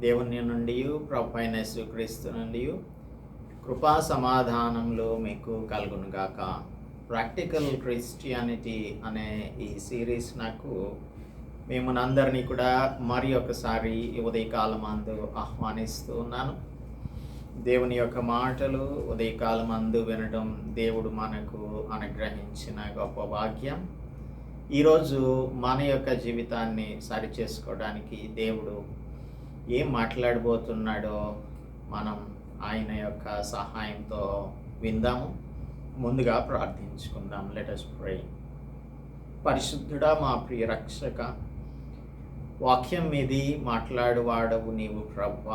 దేవుని నుండి ప్రభు అయిన యేసుక్రీస్తు నుండి కృపా సమాధానంలో మీకు కలుగునుగాక ప్రాక్టికల్ క్రిస్టియానిటీ అనే ఈ సిరీస్ నాకు మిమ్మల్ని కూడా మరి ఒకసారి ఉదయకాలమందు ఆహ్వానిస్తూ ఉన్నాను. దేవుని యొక్క మాటలు ఉదయకాలం అందు వినడం దేవుడు మనకు అనుగ్రహించిన గొప్ప భాగ్యం. ఈరోజు మన యొక్క జీవితాన్ని సరిచేసుకోవడానికి దేవుడు ఏం మాట్లాడబోతున్నాడో మనం ఆయన యొక్క సహాయంతో విందాము. ముందుగా ప్రార్థించుకుందాం. లెటస్ ప్రే పరిశుద్ధుడా మా ప్రియ రక్షక వాక్యం మీది మాట్లాడువాడవు నీవు ప్రభు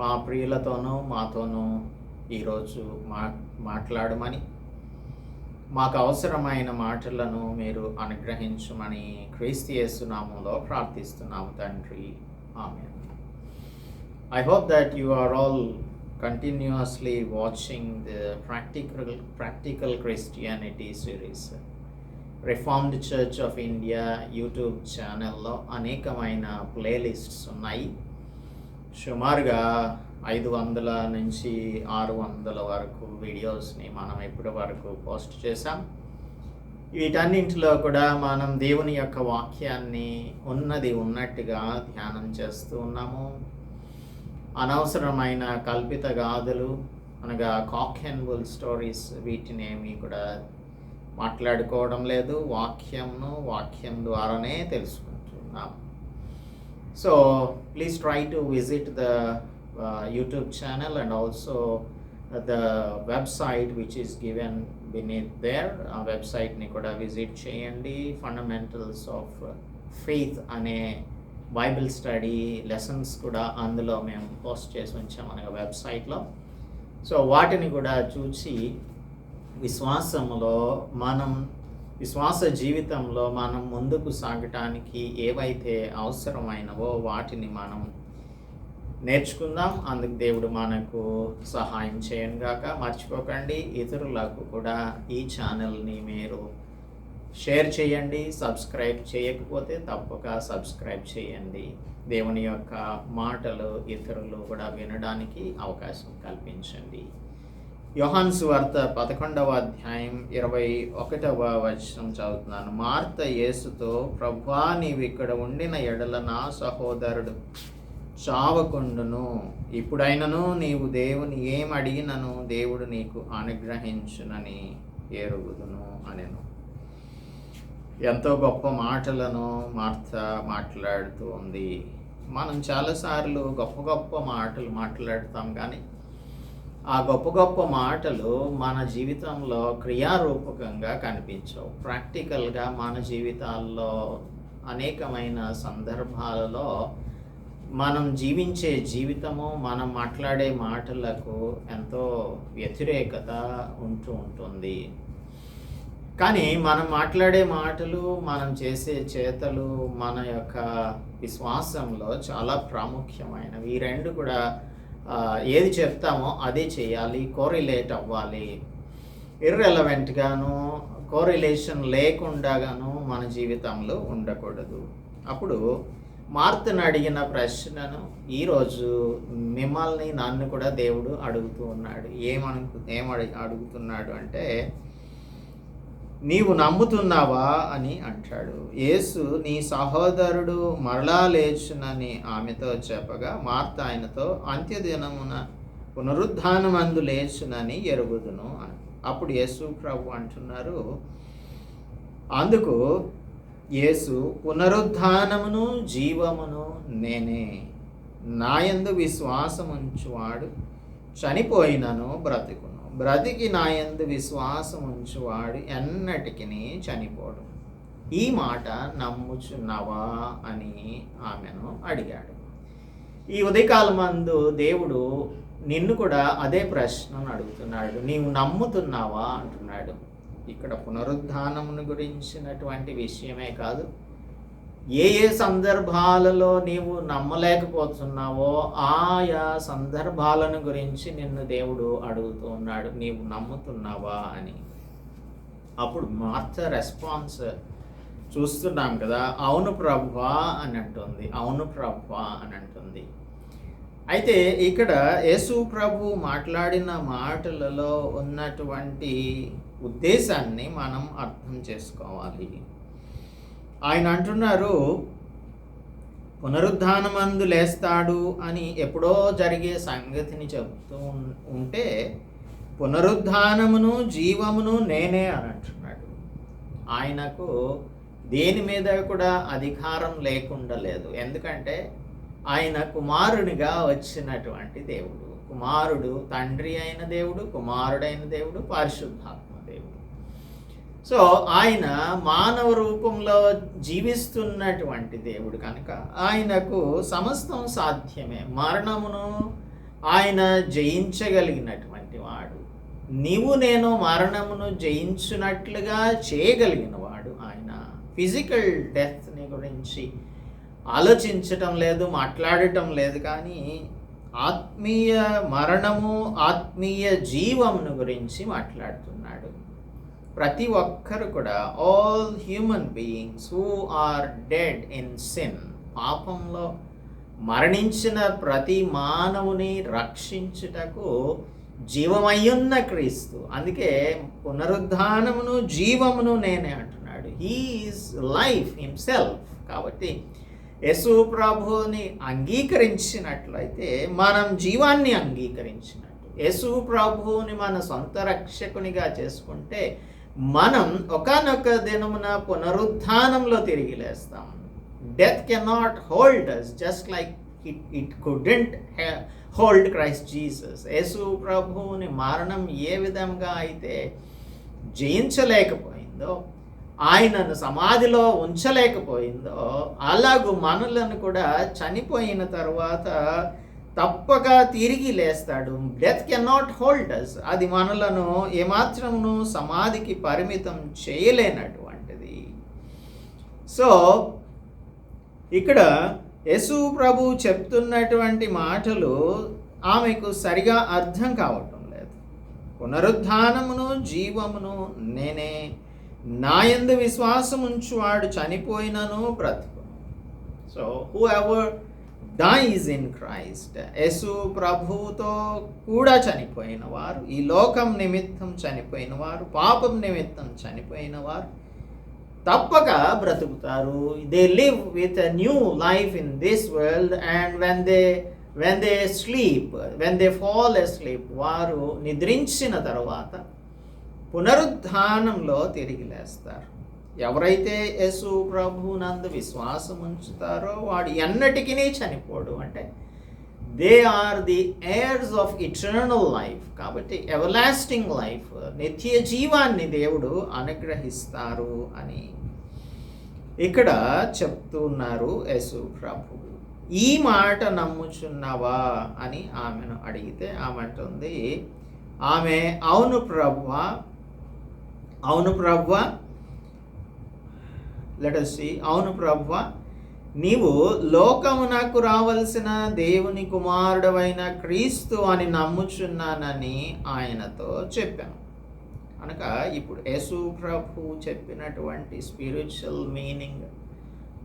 మా ప్రియులతోనూ మాతోనూ ఈరోజు మా మాట్లాడమని మాకు అవసరమైన మాటలను మీరు అనుగ్రహించమని క్రీస్తు చేస్తున్నాములో ప్రార్థిస్తున్నాము తండ్రి. ఆమె I hope that you are all continuously watching the practical practical Christianity series. Reformed church of India YouTube ఛానల్లో అనేకమైన ప్లేలిస్ట్స్ ఉన్నాయి. సుమారుగా ఐదు వందల నుంచి ఆరు వందల వరకు వీడియోస్ని మనం ఇప్పటి వరకు పోస్ట్ చేసాం వీటన్నింటిలో కూడా మనం దేవుని యొక్క వాక్యాన్ని ఉన్నది ఉన్నట్టుగా ధ్యానం చేస్తూ ఉన్నాము. అనవసరమైన కల్పిత గాథలు అనగా కాక్ అండ్ బుల్ స్టోరీస్ వీటిని కూడా మాట్లాడుకోవడం లేదు. వాక్యంను వాక్యం ద్వారానే తెలుసుకుంటున్నాం so please try to visit the YouTube channel and also the website which is given beneath there ఆ వెబ్సైట్ని కూడా విజిట్ చేయండి. ఫండమెంటల్స్ ఆఫ్ ఫెయిత్ అనే బైబిల్ స్టడీ లెసన్స్ కూడా అందులో మేము పోస్ట్ చేసి ఉంచాం మన వెబ్సైట్లో సో వాటిని కూడా చూసి విశ్వాసంలో మనం విశ్వాస జీవితంలో మనం ముందుకు సాగటానికి ఏవైతే అవసరమైనవో వాటిని మనం నేర్చుకుందాం. అందుకు దేవుడు మనకు సహాయం చేయను గాక. మర్చిపోకండి. ఇతరులకు కూడా ఈ ఛానల్ని మీరు షేర్ చేయండి. సబ్స్క్రైబ్ చేయకపోతే తప్పక సబ్స్క్రైబ్ చేయండి. దేవుని యొక్క మాటలు ఇతరులు కూడా వినడానికి అవకాశం కల్పించండి. యోహాన్ సువార్త పదకొండవ అధ్యాయం ఇరవై ఒకటవ వచనం చదువుతున్నాను. మార్త యేసుతో ప్రభా నీవు ఇక్కడ ఉండిన ఎడల నా సహోదరుడు చావకుండును. ఇప్పుడైనను నీవు దేవుని ఏం అడిగినను దేవుడు నీకు అనుగ్రహించునని ఎరుగుదును అనెను. ఎంతో గొప్ప మాటలను మార్త మాట్లాడుతూ ఉంది. మనం చాలాసార్లు గొప్ప గొప్ప మాటలు మాట్లాడతాం కానీ ఆ గొప్ప గొప్ప మాటలు మన జీవితంలో క్రియారూపకంగా కనిపించవు. ప్రాక్టికల్గా మన జీవితాల్లో అనేకమైన సందర్భాలలో మనం జీవించే జీవితము మనం మాట్లాడే మాటలకు ఎంతో వ్యతిరేకత ఉంటూ ఉంటుంది. కానీ మనం మాట్లాడే మాటలు మనం చేసే చేతలు మన యొక్క విశ్వాసంలో చాలా ప్రాముఖ్యమైనవి. ఈ రెండు కూడా ఏది చెప్తామో అదే చేయాలి కోరిలేట్ అవ్వాలి. ఇర్రెలవెంట్గాను కోరిలేషన్ లేకుండాగాను మన జీవితంలో ఉండకూడదు. అప్పుడు మార్తను అడిగిన ప్రశ్నను ఈరోజు మిమ్మల్ని నన్ను కూడా దేవుడు అడుగుతూ ఉన్నాడు. ఏమను ఏమడి అడుగుతున్నాడు అంటే నీవు నమ్ముతున్నావా అని అంటాడు. యేసు నీ సహోదరుడు మరలా లేచునని ఆమెతో చెప్పగా మార్త ఆయనతో అంత్యదినమున పునరుద్ధానమందు లేచునని ఎరుగుదును అని అప్పుడు యేసు ప్రభు అంటున్నారు. అందుకు యేసు పునరుద్ధానమును జీవమును నేనే. నాయందు విశ్వాసముంచువాడు చనిపోయినను బ్రతుకును. బ్రతికి నాయందు విశ్వాసం ఉంచువాడు ఎన్నటికి చనిపోడు. ఈ మాట నమ్ముచున్నావా అని ఆమెను అడిగాడు. ఈ ఉదయకాలమందు దేవుడు నిన్ను కూడా అదే ప్రశ్నను అడుగుతున్నాడు. నీవు నమ్ముతున్నావా అంటున్నాడు. ఇక్కడ పునరుద్ధానమును గురించినటువంటి విషయమే కాదు. ఏ ఏ సందర్భాలలో నీవు నమ్మలేకపోతున్నావో ఆయా సందర్భాలను గురించి నిన్ను దేవుడు అడుగుతూ ఉన్నాడు. నీవు నమ్ముతున్నావా అని. అప్పుడు మార్త రెస్పాన్స్ చూస్తున్నాం కదా. అవును ప్రభువా అని అంటుంది. అవును ప్రభువా అని అంటుంది. అయితే ఇక్కడ యేసు ప్రభు మాట్లాడిన మాటలలో ఉన్నటువంటి ఉద్దేశాన్ని మనం అర్థం చేసుకోవాలి. ఆయన అంటున్నారు పునరుద్ధానమందు లేస్తాడు అని ఎప్పుడో జరిగే సంగతిని చెబుతూ ఉంటే పునరుద్ధానమును జీవమును నేనే అని అంటున్నాడు. ఆయనకు దేని మీద కూడా అధికారం లేకుండా లేదు ఎందుకంటే ఆయన కుమారునిగా వచ్చినటువంటి దేవుడు. కుమారుడు తండ్రి అయిన దేవుడు కుమారుడైన దేవుడు పరిశుద్ధాత్మ. సో ఆయన మానవ రూపంలో జీవిస్తున్నటువంటి దేవుడు కనుక ఆయనకు సమస్తం సాధ్యమే. మరణమును ఆయన జయించగలిగినటువంటి వాడు. నీవు నేను మరణమును జయించినట్లుగా చేయగలిగిన వాడు ఆయన. ఫిజికల్ డెత్ని గురించి ఆలోచించటం లేదు మాట్లాడటం లేదు కానీ ఆత్మీయ మరణము ఆత్మీయ జీవమును గురించి మాట్లాడుతున్నాడు. ప్రతి ఒక్కరు కూడా all human beings who are dead in sin పాపంలో మరణించిన ప్రతి మానవుని రక్షించుటకు జీవమయ్యున్న క్రీస్తు. అందుకే పునరుద్ధానమును జీవమును నేనే అంటున్నాడు. హీఈస్ లైఫ్ హిమ్సెల్ఫ్ కాబట్టి యశు ప్రభుని అంగీకరించినట్లయితే మనం జీవాన్ని అంగీకరించినట్టు. యేసు ప్రభువుని మన సొంత రక్షకునిగా చేసుకుంటే మనం ఒకనొక దినమున పునరుద్ధానంలో తిరిగి లేస్తాం. Death cannot hold us just like it it couldn't hold Christ Jesus Yesu ప్రభువుని మరణం ఏ విధంగా అయితే జయించలేకపోయిందో ఆయనను సమాధిలో ఉంచలేకపోయిందో అలాగూ మనలను కూడా చనిపోయిన తర్వాత తప్పక తిరిగి లేస్తాడు. Death can not hold us అది మనలను ఏమాత్రమును సమాధికి పరిమితం చేయలేనటువంటిది. సో ఇక్కడ యశు ప్రభు చెప్తున్నటువంటి మాటలు ఆమెకు సరిగా అర్థం కావటం లేదు. పునరుద్ధానమును జీవమును నేనే నాయందు విశ్వాసం ఉంచువాడు చనిపోయినను బ్రతుకు so whoever dies in Christ Yesu ప్రభువుతో కూడా చనిపోయిన వారు ఈ లోకం నిమిత్తం చనిపోయిన వారు పాపం నిమిత్తం చనిపోయిన వారు తప్పక బ్రతుకుతారు. They live with a new life in this world and when they when they sleep when they fall asleep వారు నిద్రించిన తర్వాత పునరుద్ధానంలో తిరిగి లేస్తారు. ఎవరైతే యేసు ప్రభునందు విశ్వాసం ఉంచుతారో వాడు ఎన్నటికీ చనిపోడు. అంటే they are the heirs of eternal life కాబట్టి ఎవలాస్టింగ్ లైఫ్ నిత్య జీవాన్ని దేవుడు అనుగ్రహిస్తారు అని ఇక్కడ చెప్తున్నారు యేసు ప్రభు ఈ మాట నమ్ముచున్నావా అని ఆమెను అడిగితే ఆమె అంటుంది ఆమె అవును ప్రభ్వ అవును ప్రభ్వ లెటసి అవును ప్రభువ నీవు లోకమునకు రావలసిన దేవుని కుమారుడవైన క్రీస్తు అని నమ్ముచున్నానని ఆయనతో చెప్పాను. అనక ఇప్పుడు యేసు ప్రభు చెప్పినటువంటి స్పిరిచువల్ మీనింగ్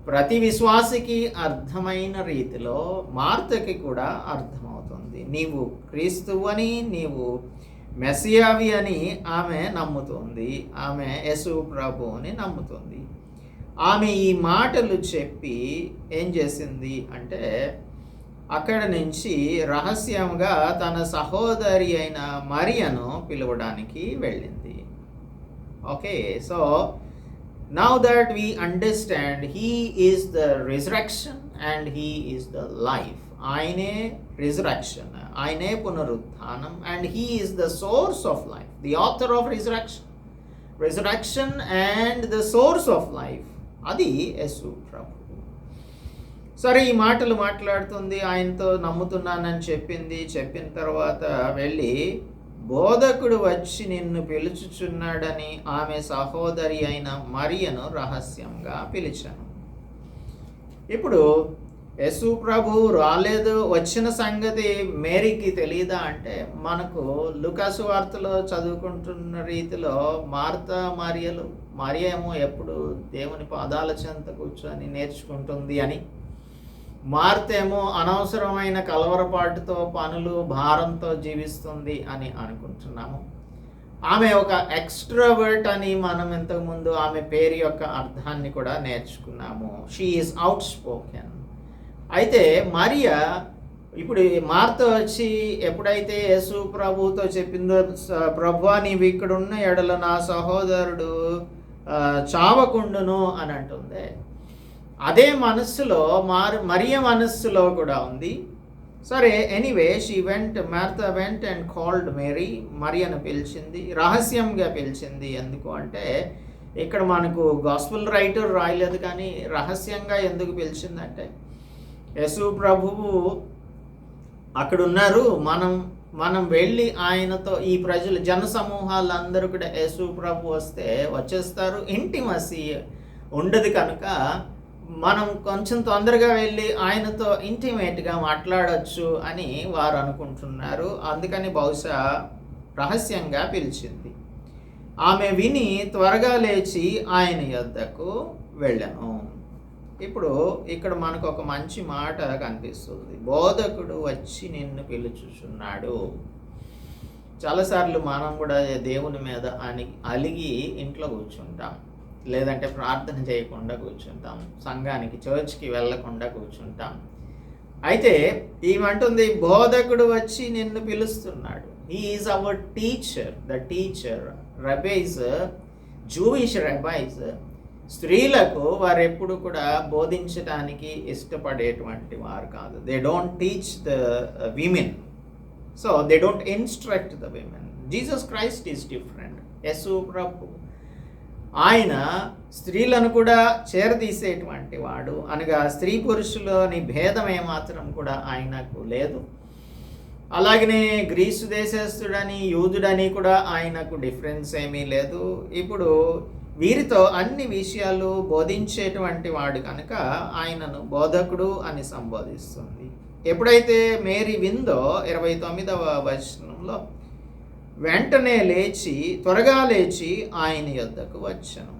ప్రతి విశ్వాసికి అర్థమైన రీతిలో మార్తకి కూడా అర్థమవుతుంది. నీవు క్రీస్తువు అని నీవు మెస్సియావి అని ఆమె నమ్ముతుంది. ఆమె యేసు ప్రభువుని నమ్ముతుంది. ఆమె ఈ మాటలు చెప్పి ఏం చేసింది అంటే అక్కడ నుంచి రహస్యంగా తన సహోదరి అయిన మరియను పిలవడానికి వెళ్ళింది. Okay so now that we understand he is the resurrection and he is the life ఆయనే రిజరక్షన్ ఆయనే పునరుత్థానం and he is the source of life the author of resurrection resurrection and the source of life అది యశు ప్రభు. సరే ఈ మాటలు మాట్లాడుతుంది ఆయనతో నమ్ముతున్నానని చెప్పింది. చెప్పిన తర్వాత వెళ్ళి బోధకుడు వచ్చి నిన్ను పిలుచుచున్నాడని ఆమె సహోదరి అయిన మరియను రహస్యంగా పిలిచాను. ఇప్పుడు యశు ప్రభు రాలేదు వచ్చిన సంగతి మేరీకి తెలియదా అంటే మనకు లుకాసు వార్తలో చదువుకుంటున్న రీతిలో మార్త మరియలు మరి ఏమో ఎప్పుడు దేవుని పాదాల చెంత కూర్చొని నేర్చుకుంటుంది అని. మార్తేమో అనవసరమైన కలవరపాటుతో పనులు భారంతో జీవిస్తుంది అని అనుకుంటున్నాము. ఆమె ఒక ఎక్స్ట్రావర్ట్ అని మనం ఇంతకుముందు ఆమె పేరు యొక్క అర్థాన్ని కూడా నేర్చుకున్నాము. షీ ఈస్ అవుట్ స్పోకెన్ అయితే మరియా ఇప్పుడు మార్త వచ్చి ఎప్పుడైతే యేసు ప్రభుతో చెప్పిందో ప్రభు ప్రభువా నీవు ఇక్కడ ఉన్న ఎడల నా సహోదరుడు చావకుండును అని అంటుంది. అదే మనస్సులో మారు మరియ మనస్సులో కూడా ఉంది. సరే anyway she went Martha went and called Mary మరియను పిలిచింది రహస్యంగా పిలిచింది ఎందుకు అంటే ఇక్కడ మనకు గాస్పుల్ రైటర్ రాయలేదు కానీ రహస్యంగా ఎందుకు పిలిచిందంటే యశు ప్రభువు అక్కడ ఉన్నారు మనం మనం వెళ్ళి ఆయనతో ఈ ప్రజలు జన సమూహాలందరూ కూడా యేసు ప్రభు వస్తే వచ్చేస్తారు. ఇంటిమసి ఉండదు కనుక మనం కొంచెం తొందరగా వెళ్ళి ఆయనతో ఇంటిమేట్గా మాట్లాడొచ్చు అని వారు అనుకుంటున్నారు. అందుకని బహుశా రహస్యంగా పిలిచింది. ఆమె విని త్వరగా లేచి ఆయన యొద్దకు వెళ్ళను. ఇప్పుడు ఇక్కడ మనకు ఒక మంచి మాట కనిపిస్తుంది. బోధకుడు వచ్చి నిన్ను పిలుచుచున్నాడు. చాలాసార్లు మనం కూడా దేవుని మీద అని అలిగి ఇంట్లో కూర్చుంటాం. లేదంటే ప్రార్థన చేయకుండా కూర్చుంటాం. సంఘానికి చర్చ్కి వెళ్ళకుండా కూర్చుంటాం. అయితే ఏమంటుంది బోధకుడు వచ్చి నిన్ను పిలుస్తున్నాడు. Is our teacher the teacher rabbis Jewish rabbis స్త్రీలకు వారు ఎప్పుడు కూడా బోధించడానికి ఇష్టపడేటువంటి వారు కాదు. They don't teach the women so they don't instruct the women Jesus Christ is different Yeshu ప్రభు. ఆయన స్త్రీలను కూడా చేరదీసేటువంటి వాడు. అనగా స్త్రీ పురుషులని భేదం ఏమాత్రం కూడా ఆయనకు లేదు. అలాగనే గ్రీసు దేశస్థుడని యూదుడని కూడా ఆయనకు డిఫరెన్స్ ఏమీ లేదు. ఇప్పుడు వీరితో అన్ని విషయాలు బోధించేటువంటి వాడు కనుక ఆయనను బోధకుడు అని సంబోధిస్తుంది. ఎప్పుడైతే మేరీ విందో ఇరవై తొమ్మిదవ వచనంలో వెంటనే లేచి త్వరగా లేచి ఆయన యొద్దకు వచ్చాను.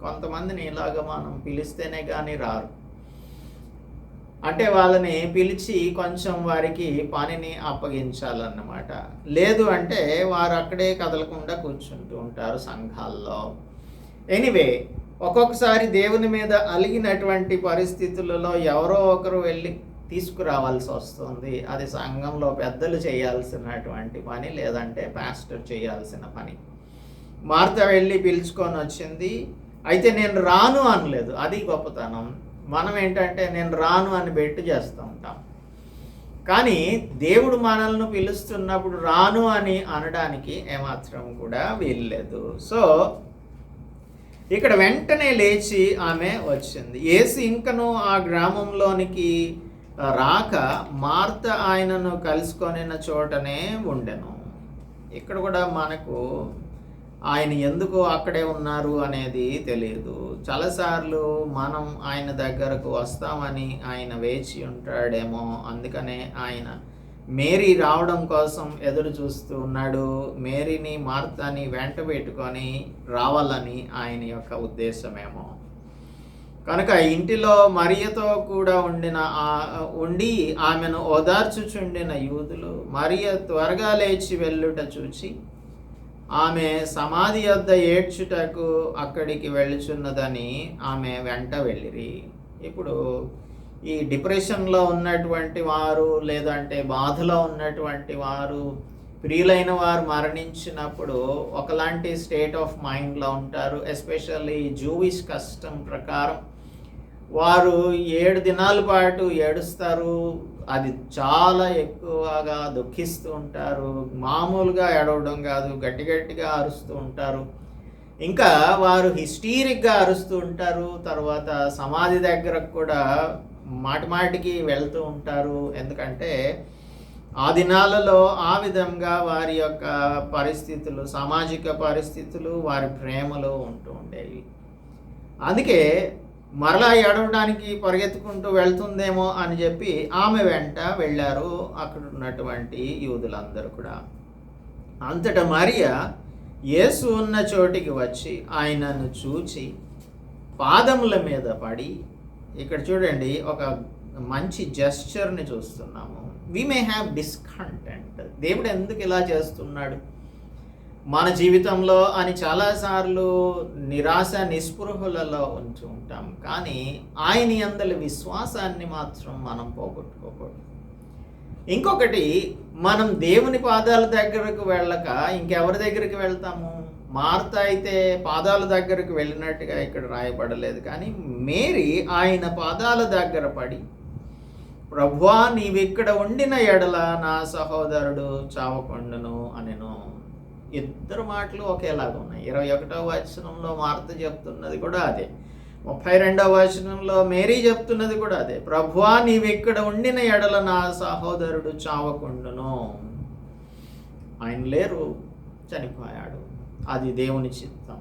కొంతమందిని ఇలాగ మనం పిలిస్తేనే కానీ రారు. అంటే వాళ్ళని పిలిచి కొంచెం వారికి పనిని అప్పగించాలన్నమాట. లేదు అంటే వారు అక్కడే కదలకుండా కూర్చుంటూ ఉంటారు సంఘాల్లో. ఎనీవే ఒక్కొక్కసారి దేవుని మీద అలిగినటువంటి పరిస్థితులలో ఎవరో ఒకరు వెళ్ళి తీసుకురావాల్సి వస్తుంది. అది సంఘంలో పెద్దలు చేయాల్సినటువంటి పని లేదంటే పాస్టర్ చేయాల్సిన పని. మార్త వెళ్ళి పిలుచుకొని వచ్చింది. అయితే నేను రాను అనలేదు. అది గొప్పతనం. మనం ఏంటంటే నేను రాను అని బెట్టు చేస్తూ ఉంటాం. కానీ దేవుడు మనల్ని పిలుస్తున్నప్పుడు రాను అని అనడానికి ఏమాత్రం కూడా వీల్లేదు. సో ఇక్కడ వెంటనే లేచి ఆమె వచ్చింది. ఏసు ఇంకను ఆ గ్రామంలోనికి రాక మార్త ఆయనను కలుసుకొనిన చోటనే ఉండెను. ఇక్కడ కూడా మనకు ఆయన ఎందుకు అక్కడే ఉన్నారు అనేది తెలియదు. చాలాసార్లు మనం ఆయన దగ్గరకు వస్తామని ఆయన వేచి ఉంటాడేమో అందుకనే ఆయన మేరీ రావడం కోసం ఎదురు చూస్తూ ఉన్నాడు. మేరీని మార్తాని వెంట పెట్టుకొని రావాలని ఆయన యొక్క ఉద్దేశమేమో. కనుక ఇంటిలో మరియతో కూడా ఉండిన ఆ- ఉండి ఆమెను ఓదార్చుచుండిన యూదులు మరియ త్వరగా లేచి వెళ్ళుట చూచి ఆమె సమాధి వద్ద ఏడ్చుటకు అక్కడికి వెళ్ళుచున్నదని ఆమె వెంట వెళ్ళిరి. ఇప్పుడు ఈ డిప్రెషన్లో ఉన్నటువంటి వారు లేదంటే బాధలో ఉన్నటువంటి వారు ప్రియులైన వారు మరణించినప్పుడు ఒకలాంటి స్టేట్ ఆఫ్ మైండ్లో ఉంటారు. ఎస్పెషల్లీ జూవిష్ కష్టం ప్రకారం వారు ఏడు దినాల పాటు ఏడుస్తారు. అది చాలా ఎక్కువగా దుఃఖిస్తూ ఉంటారు. మామూలుగా ఏడవడం కాదు గట్టి గట్టిగా అరుస్తూ ఉంటారు. ఇంకా వారు హిస్టీరిక్గా అరుస్తూ ఉంటారు. తర్వాత సమాధి దగ్గరకు కూడా మాటి మాటికి వెళ్తూ ఉంటారు. ఎందుకంటే ఆ దినాలలో ఆ విధంగా వారి యొక్క పరిస్థితులు సామాజిక పరిస్థితులు వారి ప్రేమలు ఉంటూ ఉండేవి. అందుకే మరలా ఏడవడానికి పరిగెత్తుకుంటూ వెళ్తుందేమో అని చెప్పి ఆమె వెంట వెళ్ళారు అక్కడ ఉన్నటువంటి యూదులందరూ కూడా. అంతట మరియా యేసు ఉన్న చోటికి వచ్చి ఆయనను చూచి పాదముల మీద పడి ఇక్కడ చూడండి ఒక మంచి జెస్చర్ని చూస్తున్నాము. వి మే హ్యావ్ డిస్కంటెంట్ దేవుడు ఎందుకు ఇలా చేస్తున్నాడు? మన జీవితంలో అని చాలాసార్లు నిరాశ నిస్పృహలలో ఉంచి ఉంటాం. కానీ ఆయన అందరి విశ్వాసాన్ని మాత్రం మనం పోగొట్టుకోకూడదు. ఇంకొకటి మనం దేవుని పాదాల దగ్గరకు వెళ్ళక ఇంకెవరి దగ్గరికి వెళ్తాము? మార్త అయితే పాదాల దగ్గరకు వెళ్ళినట్టుగా ఇక్కడ రాయబడలేదు. కానీ మేరీ ఆయన పాదాల దగ్గర పడి ప్రభువా నీవిక్కడ ఉండిన ఎడల నా సహోదరుడు చావకుండును అనెను. ఇద్దరు మాటలు ఒకేలాగా ఉన్నాయి. ఇరవై ఒకటో వచనంలో మార్త చెప్తున్నది కూడా అదే. ముప్పై రెండవ వచనంలో మేరీ చెప్తున్నది కూడా అదే. ప్రభువా నీవిక్కడ ఉండిన ఎడల నా సహోదరుడు చావకుండును. ఆయన లేరు చనిపోయాడు. అది దేవుని చిత్తం.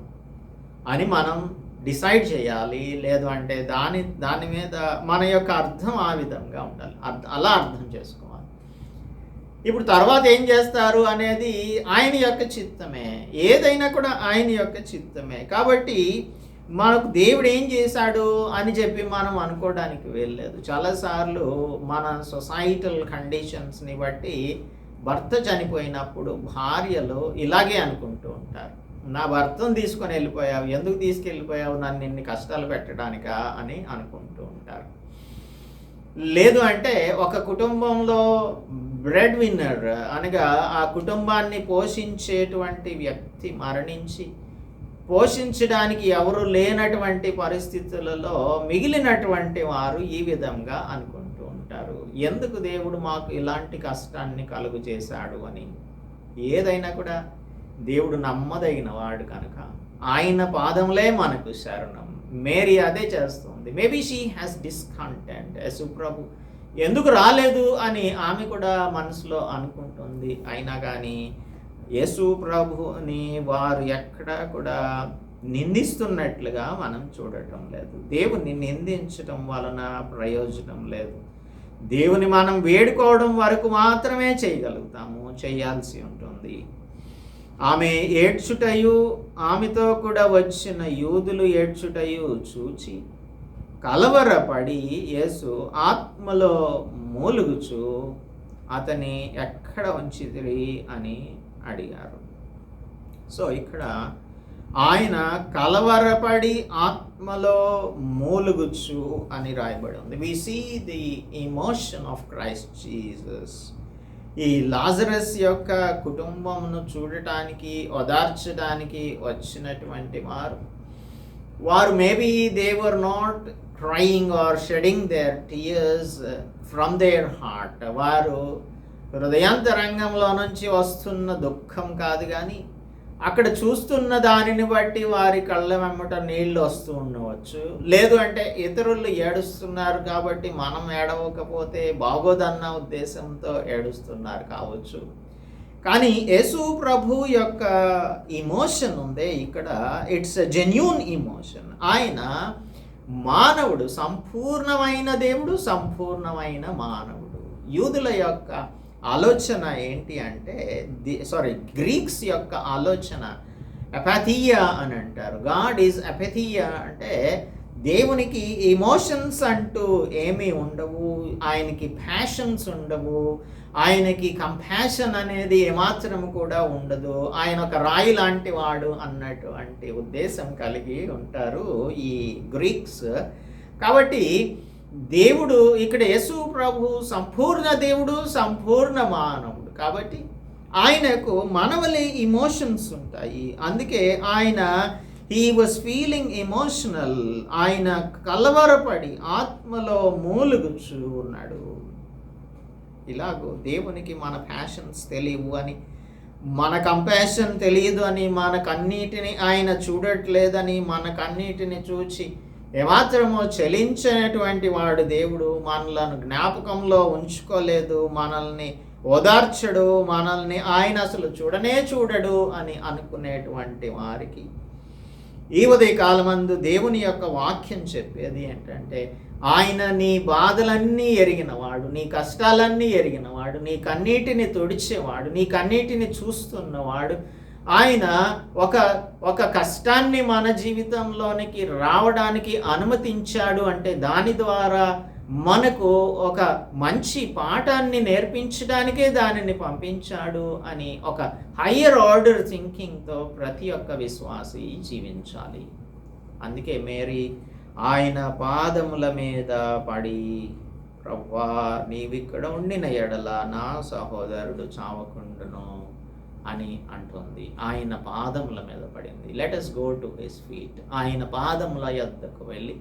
అని మనం డిసైడ్ చేయాలి. లేదు అంటే దాని దాని మీద మన యొక్క అర్థం ఆ విధంగా ఉండాలి. అర్థ అలా అర్థం చేసుకోవాలి. ఇప్పుడు తర్వాత ఏం చేస్తారు అనేది ఆయన యొక్క చిత్తమే. ఏదైనా కూడా ఆయన యొక్క చిత్తమే. కాబట్టి మనకు దేవుడు ఏం చేశాడు అని చెప్పి మనం అనుకోవడానికి వెళ్ళలేదు చాలాసార్లు మన సొసైటల్ కండిషన్స్ని బట్టి భర్త చనిపోయినప్పుడు భార్యలు ఇలాగే అనుకుంటూ ఉంటారు. నా భర్తను తీసుకొని వెళ్ళిపోయావు ఎందుకు తీసుకెళ్ళిపోయావు? నన్ను ఇన్ని కష్టాలు పెట్టడానికా? అని అనుకుంటూ ఉంటారు. లేదు అంటే ఒక కుటుంబంలో బ్రెడ్ విన్నర్ అనగా ఆ కుటుంబాన్ని పోషించేటువంటి వ్యక్తి మరణించి పోషించడానికి ఎవరు లేనటువంటి పరిస్థితులలో మిగిలినటువంటి వారు ఈ విధంగా అనుకుంటారు. ఉంటారు ఎందుకు దేవుడు మాకు ఇలాంటి కష్టాన్ని కలుగు చేశాడు అని? ఏదైనా కూడా దేవుడు నమ్మదగిన వాడు కనుక ఆయన పాదంలే మనకు శరణం. మేరీ అదే చేస్తుంది. Maybe she has discontent Suprabhu ఎందుకు రాలేదు అని ఆమె కూడా మనసులో అనుకుంటుంది. అయినా కానీ యేసు ప్రభుని వారు ఎక్కడా కూడా నిందిస్తున్నట్లుగా మనం చూడటం లేదు. దేవుని నిందించటం వలన ప్రయోజనం లేదు. దేవుని మనం వేడుకోవడం వరకు మాత్రమే చేయగలుగుతాము చేయాల్సి ఉంటుంది. ఆమె ఏడ్చుటయు ఆమెతో కూడా వచ్చిన యూదులు ఏడ్చుటయు చూచి కలవరపడి యేసు ఆత్మలో మూలుగుచు అతని ఎక్కడ ఉంచిదిరి అని అడిగారు. సో ఇక్కడ ఆయన కలవరపడి ఆత్మలో మూలుగుచ్చు అని రాయబడి ఉంది we see the emotion of Christ Jesus ఈ లాజరస్ యొక్క కుటుంబమును చూడటానికి ఓదార్చడానికి వచ్చినటువంటి వారు వారు maybe they were not crying or shedding their tears from their heart వారు హృదయాంతరంగంలో నుంచి వస్తున్న దుఃఖం కాదు కానీ అక్కడ చూస్తున్న దానిని బట్టి వారి కళ్ళ వెంబట నీళ్ళు వస్తూ ఉండవచ్చు. లేదు అంటే ఇతరులు ఏడుస్తున్నారు కాబట్టి మనం ఏడవకపోతే బాగోదన్న ఉద్దేశంతో ఏడుస్తున్నారు కావచ్చు. కానీ యేసు ప్రభు యొక్క ఇమోషన్ ఉందే ఇక్కడ. ఇట్స్ ఎ జెన్యున్ ఇమోషన్ ఆయన మానవుడు సంపూర్ణమైన దేవుడు సంపూర్ణమైన మానవుడు. యూదుల యొక్క ఆలోచన ఏంటి అంటే ది సారీ గ్రీక్స్ యొక్క ఆలోచన అపాథియా అని అంటారు. గాడ్ ఈజ్ అపాథియా అంటే దేవునికి ఎమోషన్స్ అంటూ ఏమీ ఉండవు ఆయనకి ప్యాషన్స్ ఉండవు ఆయనకి కంపాషన్ అనేది ఏమాత్రం కూడా ఉండదు. ఆయన ఒక రాయి లాంటి వాడు అన్నటువంటి ఉద్దేశం కలిగి ఉంటారు ఈ గ్రీక్స్ కాబట్టి దేవుడు ఇక్కడ యేసు ప్రభు సంపూర్ణ దేవుడు సంపూర్ణ మానవుడు కాబట్టి ఆయనకు మనవలి ఇమోషన్స్ ఉంటాయి. అందుకే ఆయన హీ వాజ్ ఫీలింగ్ ఎమోషనల్ ఆయన కలవరపడి ఆత్మలో మూలుగుచు ఉన్నాడు. ఇలాగో దేవునికి మన ప్యాషన్స్ తెలియవు అని మన కంపాషన్ తెలియదు అని మనకన్నిటిని ఆయన చూడట్లేదని మనకన్నిటిని చూచి ఏమాత్రమో చలించినటువంటి వాడు దేవుడు మనలను జ్ఞాపకంలో ఉంచుకోలేదు మనల్ని ఓదార్చడు మనల్ని ఆయన అసలు చూడనే చూడడు అని అనుకునేటువంటి వారికి ఈ ఉదయ కాలమందు దేవుని యొక్క వాక్యం చెప్పేది ఏంటంటే ఆయన నీ బాధలన్నీ ఎరిగినవాడు నీ కష్టాలన్నీ ఎరిగినవాడు నీ కన్నీటిని తుడిచేవాడు నీ కన్నీటిని చూస్తున్నవాడు ఆయన ఒక ఒక కష్టాన్ని మన జీవితంలోనికి రావడానికి అనుమతించాడు అంటే దాని ద్వారా మనకు ఒక మంచి పాఠాన్ని నేర్పించడానికే దానిని పంపించాడు అని ఒక హయ్యర్ ఆర్డర్ థింకింగ్తో ప్రతి ఒక్క విశ్వాసి జీవించాలి. అందుకే మేరీ ఆయన పాదముల మీద పడి ప్రవ్వా నీవిక్కడ ఉండిన ఎడల నా సహోదరుడు చావకుండును. అని అంటుంది. ఆయన పాదముల మీద పడింది. Let us go to his feet ఆయన పాదముల యొద్దకు వెళ్ళి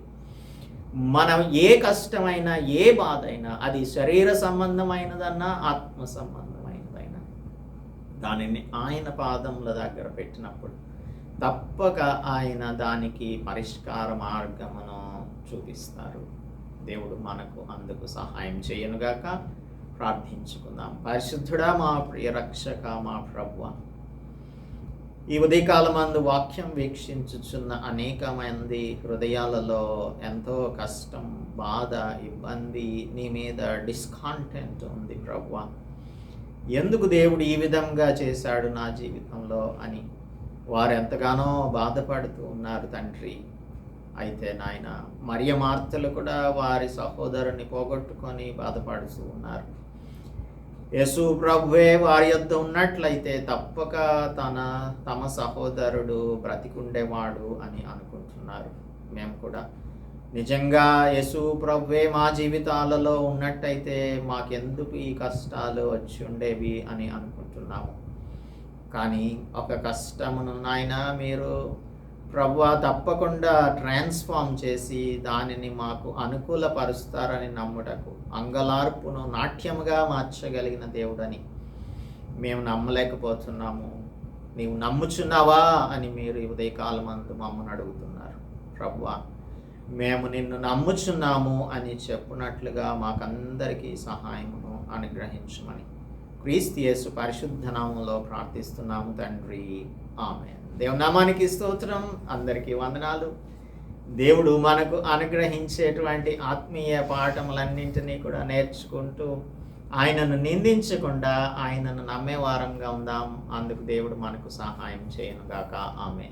మనం ఏ కష్టమైనా ఏ బాధ అయినా అది శరీర సంబంధమైనదన్నా ఆత్మ సంబంధమైనదైనా దానిని ఆయన పాదముల దగ్గర పెట్టినప్పుడు తప్పక ఆయన దానికి పరిష్కార మార్గమును చూపిస్తారు. దేవుడు మనకు అందుకు సహాయం చేయనుగాక. ప్రార్థించుకుందాం. పరిశుద్ధుడా మా ప్రియ రక్షక మా ప్రభువ ఈ ఉదయకాలమందు వాక్యం వీక్షించుచున్న అనేక మంది హృదయాలలో ఎంతో కష్టం బాధ ఇబ్బంది నీ మీద డిస్కాంటెంట్ ఉంది ప్రభువ. ఎందుకు దేవుడు ఈ విధంగా చేశాడు నా జీవితంలో అని వారు ఎంతగానో బాధపడుతూ ఉన్నారు తండ్రి. అయితే నాయన మరియ మార్తలు కూడా వారి సహోదరుని పోగొట్టుకొని బాధపడుతూ ఉన్నారు. యేసు ప్రభువే వారి యొద్ద ఉన్నట్లయితే తప్పక తన తమ సహోదరుడు బ్రతికుండేవాడు అని అనుకుంటున్నారు. మేము కూడా నిజంగా యేసు ప్రభువే మా జీవితాలలో ఉన్నట్టయితే మాకెందుకు ఈ కష్టాలు వచ్చి ఉండేవి అని అనుకుంటున్నాము. కానీ ఒక కష్టమును నాయన మీరు ప్రభు తప్పకుండా ట్రాన్స్ఫార్మ్ చేసి దానిని మాకు అనుకూలపరుస్తారని నమ్ముటకు అంగలార్పును నాట్యముగా మార్చగలిగిన దేవుడని మేము నమ్మలేకపోతున్నాము. నీవు నమ్ముచున్నావా అని మీరు ఉదయకాలం అందు మమ్మల్ని అడుగుతున్నారు. ప్రభు మేము నిన్ను నమ్ముచున్నాము అని చెప్పునట్లుగా మాకందరికీ సహాయమును అనుగ్రహించమని. క్రీస్తు పరిశుద్ధ నామంలో ప్రార్థిస్తున్నాము తండ్రి. ఆమె దేవనామానికి స్తోత్రం. అందరికీ వందనాలు. దేవుడు మనకు అనుగ్రహించేటువంటి ఆత్మీయ పాఠములన్నింటినీ కూడా నేర్చుకుంటూ ఆయనను నిందించకుండా ఆయనను నమ్మేవారంగా ఉందాం. అందుకు దేవుడు మనకు సహాయం చేయనుగాక ఆమె